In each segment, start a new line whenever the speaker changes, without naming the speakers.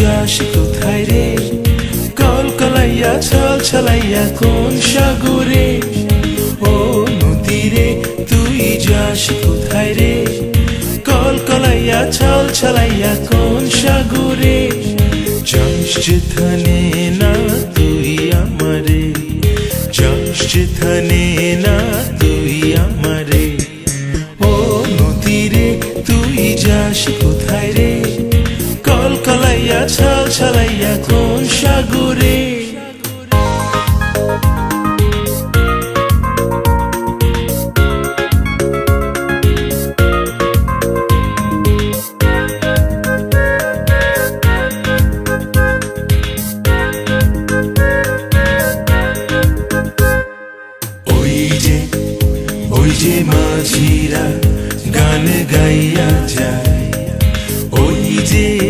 যাস কোথায় রে? কল কলকলাইয়া ছল ছলাইয়া কোন সাগরে? ও নদী রে তুই যাস কোথায় রে? কল কলকলাইয়া ছল ছলাইয়া কোন সাগরে? যাস যেখানে কলাইয়া ছল ছলাইয়া কোন সাগরে মাঝিরা গান গাইয়া যায়। ওই যে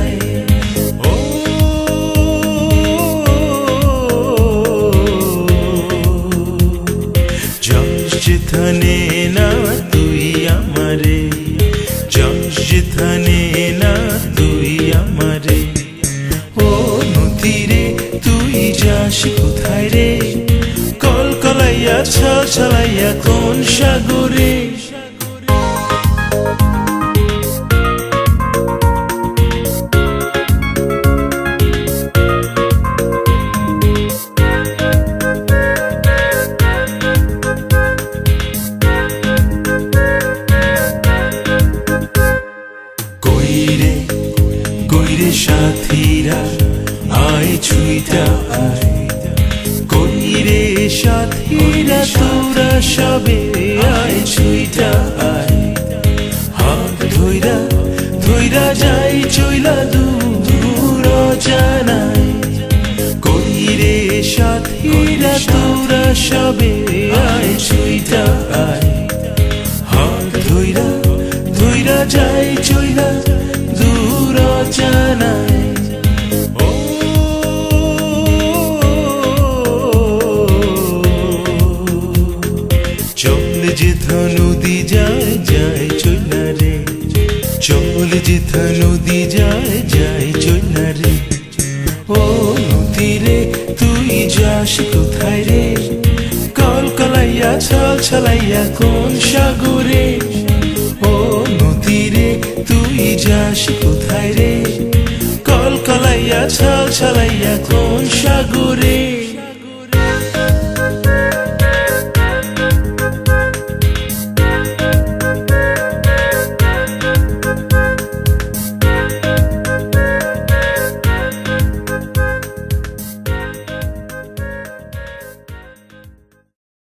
যেখানে না তুই আমারে যাস যেখানে না তুই আমারে ও নদীরে তুই যাস কোথায় রে কল কলাইয়া ছল ছলাইয়া কোন সাগরে আয় ছুইটা আয় কইরে সাথীরা তোরা সবে আয়। ছুইটা আয় হাত ধইরা ধইরা যাই, চইলা দূর জানাই কইরে সাথীরা তোরা সবে আয়। ছুইটা আয় চল যেথা নদী যায় যায় চইলা রে চল যেথা নদী যায় যায় চইলা রে ও নদীরে, তুই যাস কোথায় রে? কল কলাইয়া ছল ছলাইয়া কোন সাগরে? ও নদীরে, তুই যাস কোথায় রে? কল কলাইয়া ছল ছলাইয়া কোন